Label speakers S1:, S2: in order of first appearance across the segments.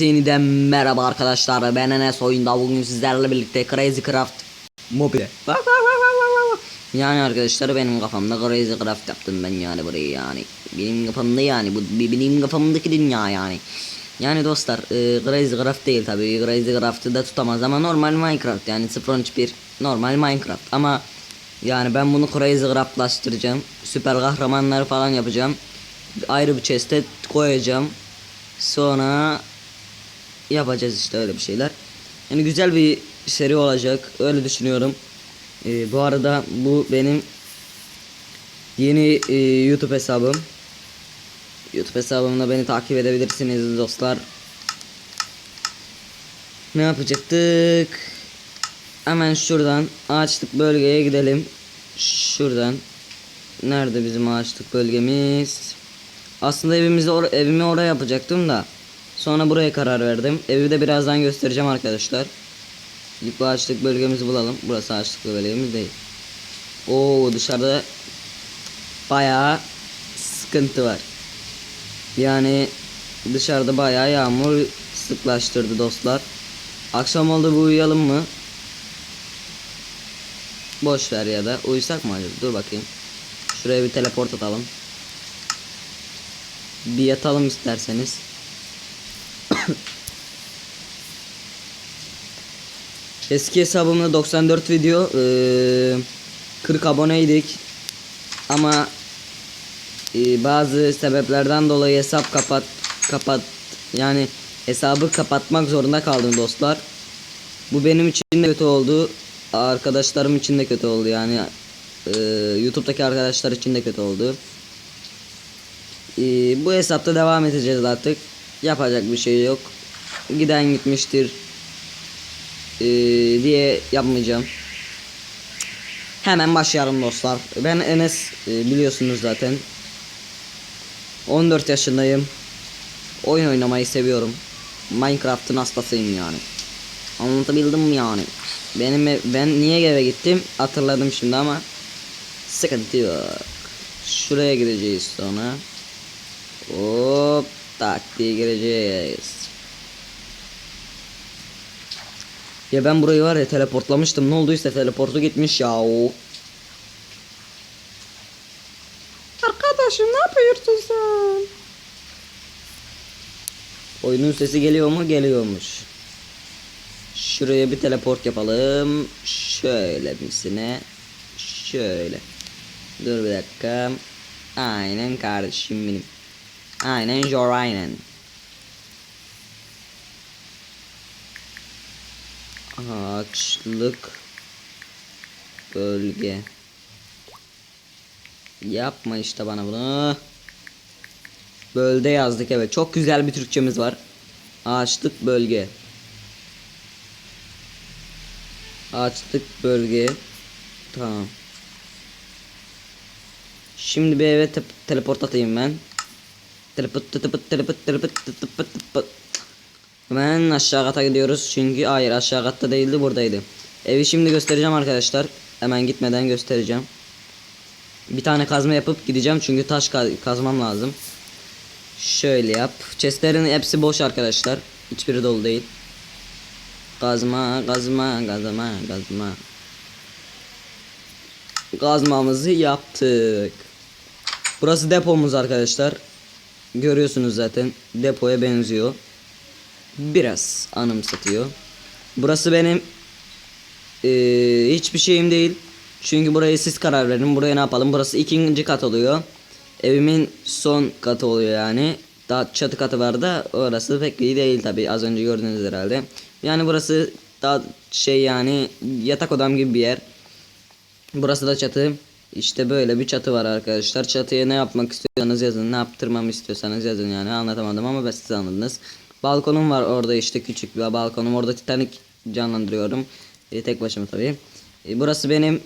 S1: Yeniden merhaba arkadaşlar. Ben Enes. Oyunda bugün sizlerle birlikte Crazy Craft Mobile Yani arkadaşlar benim kafamda Crazy Craft yaptım ben yani burayı yani. Benim kafamda yani bu benim kafamdaki dünya yani. Yani dostlar e, Crazy Craft değil tabi Crazy Craft'ı da tutamaz ama normal Minecraft yani 0.1 normal Minecraft. Ama yani ben bunu Crazy Craft'laştıracağım. Süper kahramanları falan yapacağım. Ayrı bir chest'e koyacağım. Sonra yapacağız işte öyle bir şeyler. Yani güzel bir seri olacak. Öyle düşünüyorum. Ee, bu arada bu benim yeni e, YouTube hesabım. YouTube hesabımda beni takip edebilirsiniz dostlar. Ne yapacaktık? Hemen şuradan ağaçlık bölgeye gidelim. Şuradan. Nerede bizim ağaçlık bölgemiz? Aslında evimizi or evimi oraya yapacaktım da. Sonra buraya karar verdim. Evi de birazdan göstereceğim arkadaşlar. İlk bu ağaçlık bölgemizi bulalım. Burası ağaçlık bölgemiz değil. Oo dışarıda bayağı sıkıntı var. Yani dışarıda bayağı yağmur sıklaştırdı dostlar. Akşam oldu bu uyuyalım mı? Boş ver ya da uyusak mı acaba? Dur bakayım. Şuraya bir teleport atalım. Bir yatalım isterseniz. Eski hesabımda 94 video eee, 40 aboneydik ama eee, bazı sebeplerden dolayı hesap kapat kapat yani hesabı kapatmak zorunda kaldım dostlar. Bu benim için de kötü oldu. Arkadaşlarım için de kötü oldu yani eee, YouTube'daki arkadaşlar için de kötü oldu. Eee, bu hesapta devam edeceğiz artık. Yapacak bir şey yok. Giden gitmiştir ee, diye yapmayacağım. Hemen başlayalım dostlar. Ben Enes e, biliyorsunuz zaten. 14 yaşındayım. Oyun oynamayı seviyorum. Minecraft'ın hastasıyım yani. Anlatabildim mi yani? Benim ben niye eve gittim hatırladım şimdi ama sıkıntı yok. Şuraya gideceğiz sonra. Hop tak diye gireceğiz. Ya ben burayı var ya teleportlamıştım. Ne olduysa teleportu gitmiş ya. Arkadaşım ne yapıyorsun sen? Oyunun sesi geliyor mu? Geliyormuş. Şuraya bir teleport yapalım. Şöyle misine. Şöyle. Dur bir dakika. Aynen kardeşim benim. Aynen Jor aynen. Ağaçlık bölge. Yapma işte bana bunu. Bölde yazdık evet. Çok güzel bir Türkçemiz var. Ağaçlık bölge. Ağaçlık bölge. Tamam. Şimdi bir eve te- teleport atayım ben. Hemen aşağı kata gidiyoruz çünkü hayır aşağı katta değildi buradaydı. Evi şimdi göstereceğim arkadaşlar. Hemen gitmeden göstereceğim. Bir tane kazma yapıp gideceğim çünkü taş ka- kazmam lazım. Şöyle yap. Chestlerin hepsi boş arkadaşlar. Hiçbiri dolu değil. Kazma, kazma, kazma, kazma. Kazmamızı yaptık. Burası depomuz arkadaşlar. Görüyorsunuz zaten. Depoya benziyor biraz anımsatıyor. Burası benim eee, hiçbir şeyim değil. Çünkü burayı siz karar verin. Buraya ne yapalım? Burası ikinci kat oluyor. Evimin son katı oluyor yani. Daha çatı katı var da orası pek iyi değil tabi. Az önce gördünüz herhalde. Yani burası daha şey yani yatak odam gibi bir yer. Burası da çatı. İşte böyle bir çatı var arkadaşlar. Çatıya ne yapmak istiyorsanız yazın. Ne yaptırmamı istiyorsanız yazın yani. Anlatamadım ama ben siz anladınız. Balkonum var orada işte küçük bir balkonum. Orada Titanic canlandırıyorum. E, tek başıma tabii. E, burası benim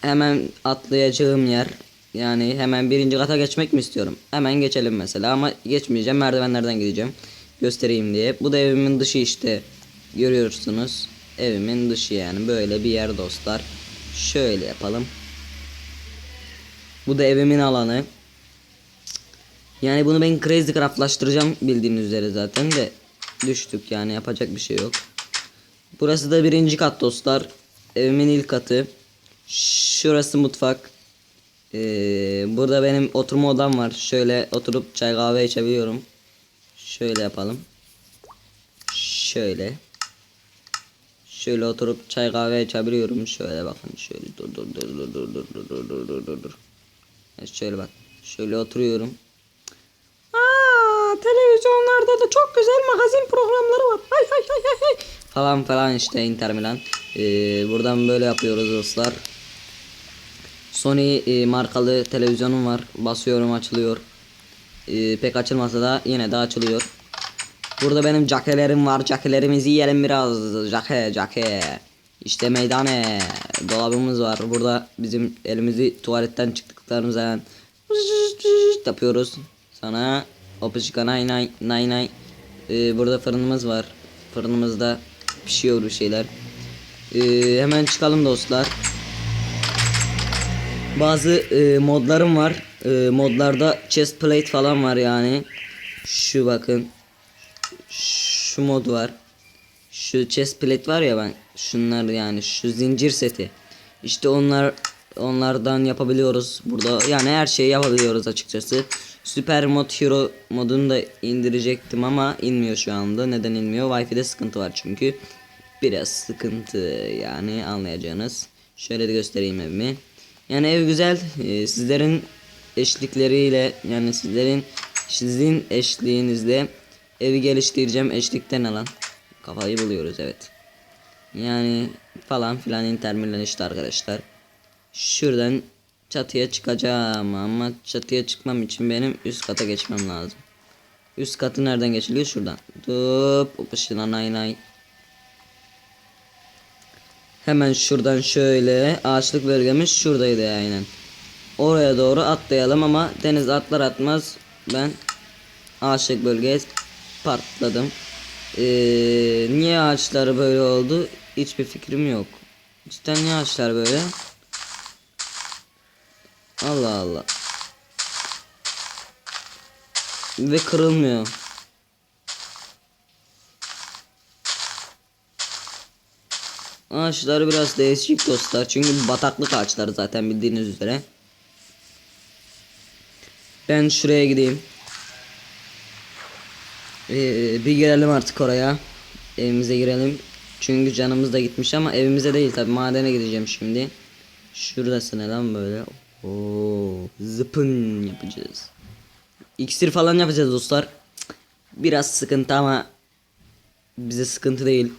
S1: hemen atlayacağım yer. Yani hemen birinci kata geçmek mi istiyorum? Hemen geçelim mesela ama geçmeyeceğim. Merdivenlerden gideceğim. Göstereyim diye. Bu da evimin dışı işte. Görüyorsunuz. Evimin dışı yani. Böyle bir yer dostlar. Şöyle yapalım. Bu da evimin alanı. Yani bunu ben Crazy Craft'laştıracağım bildiğiniz üzere zaten de düştük yani yapacak bir şey yok. Burası da birinci kat dostlar. Evimin ilk katı. Şurası mutfak. Ee, burada benim oturma odam var. Şöyle oturup çay kahve içebiliyorum. Şöyle yapalım. Şöyle. Şöyle oturup çay kahve içebiliyorum. Şöyle bakın. Şöyle dur dur dur dur dur dur dur dur dur dur şöyle bak. Şöyle oturuyorum. Aa, televizyonlarda da çok güzel magazin programları var. Hay hay hay hay hay. Falan falan işte Inter Milan. Ee, buradan böyle yapıyoruz dostlar. Sony e, markalı televizyonum var. Basıyorum açılıyor. Ee, pek açılmasa da yine de açılıyor. Burada benim cakelerim var. Cakelerimizi yiyelim biraz. Cake cake. İşte meydane. Dolabımız var. Burada bizim elimizi tuvaletten çıktıklarımızda yani yapıyoruz. Sana opışika nay nay nay nay. Ee, burada fırınımız var. Fırınımızda pişiyor bir şeyler. Ee, hemen çıkalım dostlar. Bazı e, modlarım var. E, modlarda chest plate falan var yani. Şu bakın. Şu mod var. Şu chest plate var ya ben. Şunlar yani şu zincir seti. İşte onlar onlardan yapabiliyoruz burada. Yani her şeyi yapabiliyoruz açıkçası. Süper mod hero modunu da indirecektim ama inmiyor şu anda. Neden inmiyor? Wi-Fi'de sıkıntı var çünkü. Biraz sıkıntı yani anlayacağınız. Şöyle de göstereyim evimi. Yani ev güzel. Ee, sizlerin eşlikleriyle yani sizlerin sizin eşliğinizle evi geliştireceğim. Eşlikten alan. Kafayı buluyoruz evet. Yani falan filan Inter Milan işte arkadaşlar. Şuradan çatıya çıkacağım ama çatıya çıkmam için benim üst kata geçmem lazım. Üst katı nereden geçiliyor? Şuradan. Dup ışına nay nay. Hemen şuradan şöyle ağaçlık bölgemiz şuradaydı aynen. Oraya doğru atlayalım ama deniz atlar atmaz ben ağaçlık bölgeye patladım. Ee, niye ağaçlar böyle oldu? Hiçbir fikrim yok. Cidden niye ağaçlar böyle? Allah Allah. Ve kırılmıyor. Ağaçları biraz değişik dostlar. Çünkü bataklık ağaçları zaten bildiğiniz üzere. Ben şuraya gideyim. Ee, bir girelim artık oraya. Evimize girelim. Çünkü canımız da gitmiş ama evimize değil tabi madene gideceğim şimdi. Şurası ne lan böyle? Oo, zıpın yapacağız. İksir falan yapacağız dostlar. Biraz sıkıntı ama bize sıkıntı değil.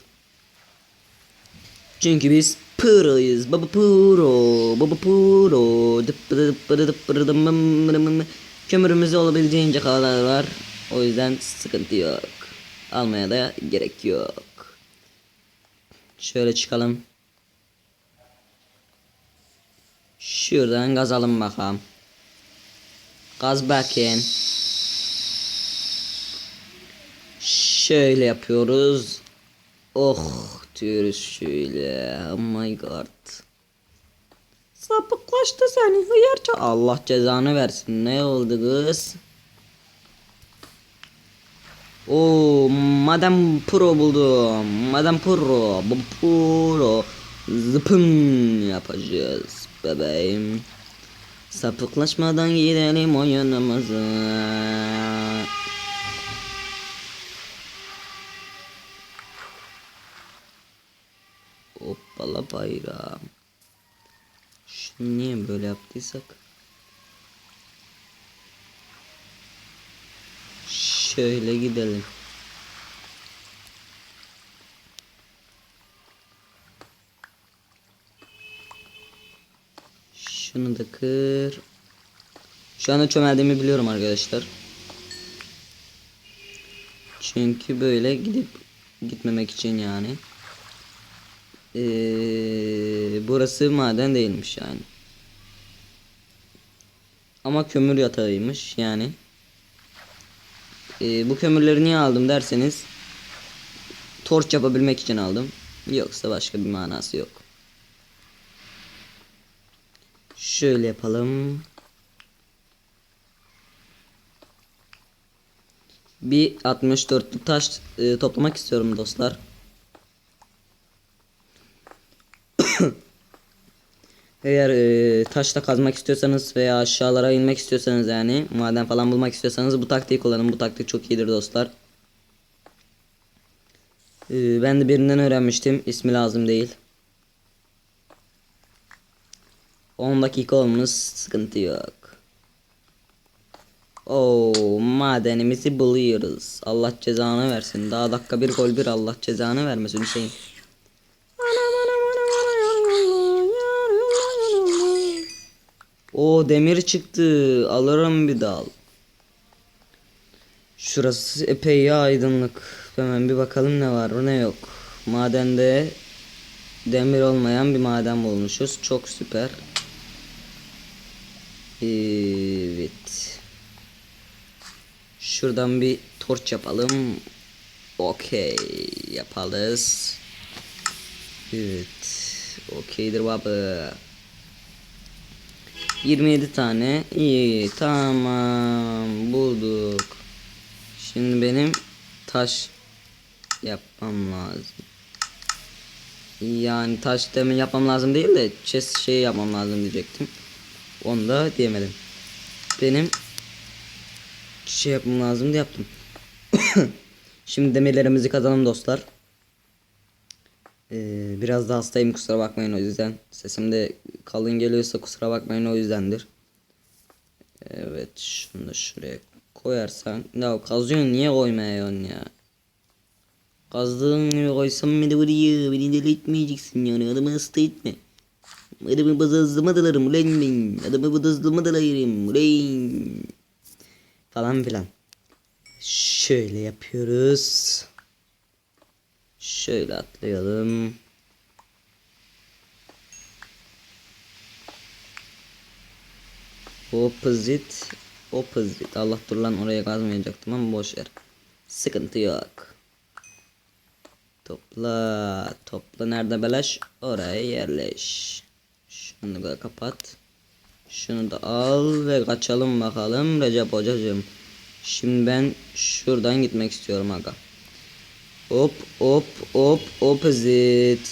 S1: Çünkü biz pro'yuz. Baba pro, baba dım. Kömürümüz olabildiğince kadar var. O yüzden sıkıntı yok. Almaya da gerek yok. Şöyle çıkalım. Şuradan gazalım bakalım. Gaz bakayım. Şöyle yapıyoruz. Oh diyoruz şöyle. Oh my god. Sapıklaştı seni hıyarca. Allah cezanı versin. Ne oldu kız? Oo, Madam Pro buldum. Madam Pro. Bu Pro. Zıpın yapacağız bebeğim. Sapıklaşmadan gidelim oyunumuza. Hoppala bayram. Şunu niye böyle yaptıysak? Şöyle gidelim. Şunu da kır. Şu anda çömeldiğimi biliyorum arkadaşlar. Çünkü böyle gidip gitmemek için yani. Ee, burası maden değilmiş yani. Ama kömür yatağıymış yani. Ee, bu kömürleri niye aldım derseniz torç yapabilmek için aldım. Yoksa başka bir manası yok. Şöyle yapalım. Bir 64'lük taş e, toplamak istiyorum dostlar. Eğer e, taşla kazmak istiyorsanız veya aşağılara inmek istiyorsanız yani maden falan bulmak istiyorsanız bu taktiği kullanın. Bu taktik çok iyidir dostlar. E, ben de birinden öğrenmiştim. İsmi lazım değil. 10 dakika olmuş sıkıntı yok. Oo madenimizi buluyoruz. Allah cezanı versin. Daha dakika bir gol bir Allah cezanı vermesin Hüseyin. O demir çıktı. Alırım bir dal. Şurası epey aydınlık. Hemen bir bakalım ne var ne yok. Madende demir olmayan bir maden bulmuşuz. Çok süper. Evet. Şuradan bir torç yapalım. Okey yapalız. Evet. Okeydir baba. 27 tane. İyi tamam bulduk. Şimdi benim taş yapmam lazım. Yani taş demin yapmam lazım değil de chest şey yapmam lazım diyecektim. Onu da diyemedim. Benim şey yapmam lazım da yaptım. Şimdi demirlerimizi kazanalım dostlar. Ee, biraz da hastayım kusura bakmayın o yüzden. Sesim de kalın geliyorsa kusura bakmayın o yüzdendir. Evet şunu da şuraya koyarsan. Ya kazıyorsun niye koymuyorsun ya? Kazdığın gibi koysam beni buraya beni deli yani adamı hasta etme. Adamı bazazlamadılarım ulan ben. Adamı bazazlamadılarım ulan. Falan filan. Şöyle yapıyoruz. Şöyle atlayalım. Opposite. Opposite. Allah dur lan oraya kazmayacaktım ama boş ver. Sıkıntı yok. Topla. Topla nerede beleş? Oraya yerleş. Şunu da kapat. Şunu da al ve kaçalım bakalım Recep hocacığım. Şimdi ben şuradan gitmek istiyorum aga. Hop hop hop opposite.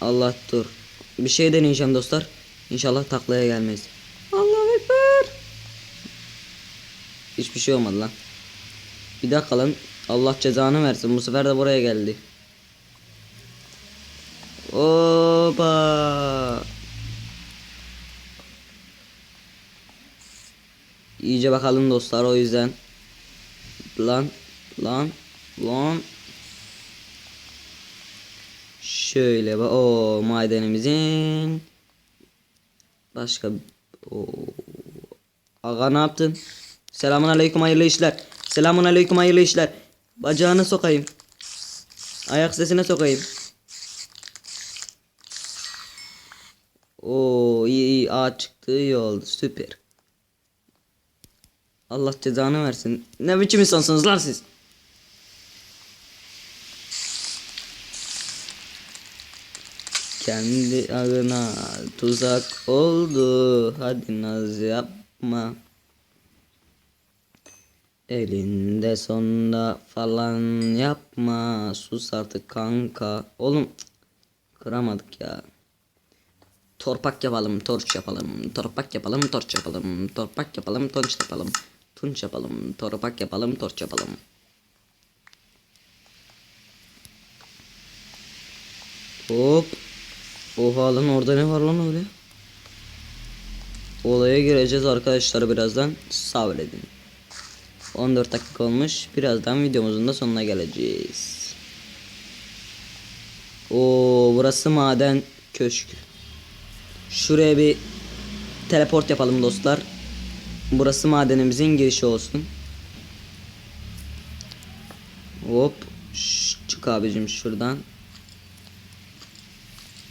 S1: Allah dur. Bir şey deneyeceğim dostlar. İnşallah taklaya gelmez. Allahu Ekber. Hiçbir şey olmadı lan. Bir dakika lan. Allah cezanı versin. Bu sefer de buraya geldi. Oba. İyice bakalım dostlar o yüzden. Lan lan lan. Şöyle bak o madenimizin başka o Aga ne yaptın? Selamun aleyküm hayırlı işler. Selamun aleyküm hayırlı işler. Bacağını sokayım. Ayak sesine sokayım. Oo iyi iyi ağaç çıktı iyi oldu süper. Allah cezanı versin. Ne biçim insansınız lan siz? Kendi ağına tuzak oldu. Hadi naz yapma. Elinde sonda falan yapma. Sus artık kanka. Oğlum kıramadık ya. Torpak yapalım, torç yapalım. Torpak yapalım, torç yapalım. Torpak yapalım, torç yapalım. Tunç yapalım, torpak yapalım, torç yapalım. Hop. Oha lan orada ne var lan öyle? Olaya gireceğiz arkadaşlar birazdan. Sabredin. 14 dakika olmuş. Birazdan videomuzun da sonuna geleceğiz. Oo burası maden köşk. Şuraya bir teleport yapalım dostlar. Burası madenimizin girişi olsun. Hop. Şş, çık abicim şuradan.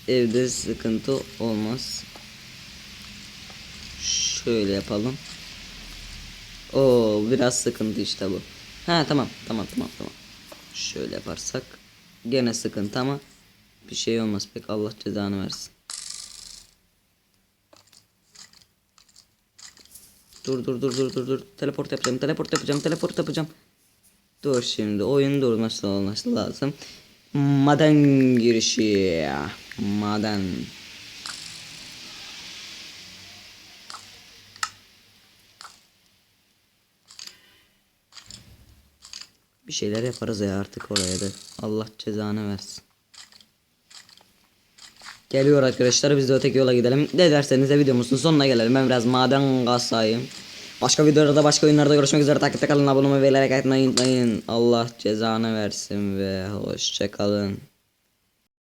S1: Evde sıkıntı olmaz. Şöyle yapalım. Oo biraz sıkıntı işte bu. Ha tamam tamam tamam tamam. Şöyle yaparsak gene sıkıntı ama bir şey olmaz pek Allah cezanı versin. Dur dur dur dur dur dur. Teleport yapacağım. Teleport yapacağım. Teleport yapacağım. Dur şimdi oyun durması olması lazım. Maden girişi. Maden. Bir şeyler yaparız ya artık oraya da. Allah cezanı versin. Geliyor arkadaşlar biz de öteki yola gidelim. Ne derseniz de videomuzun sonuna gelelim. Ben biraz maden kasayım. Başka videolarda başka oyunlarda görüşmek üzere. Takipte kalın abone olmayı ve like atmayı unutmayın. Allah cezanı versin ve hoşçakalın.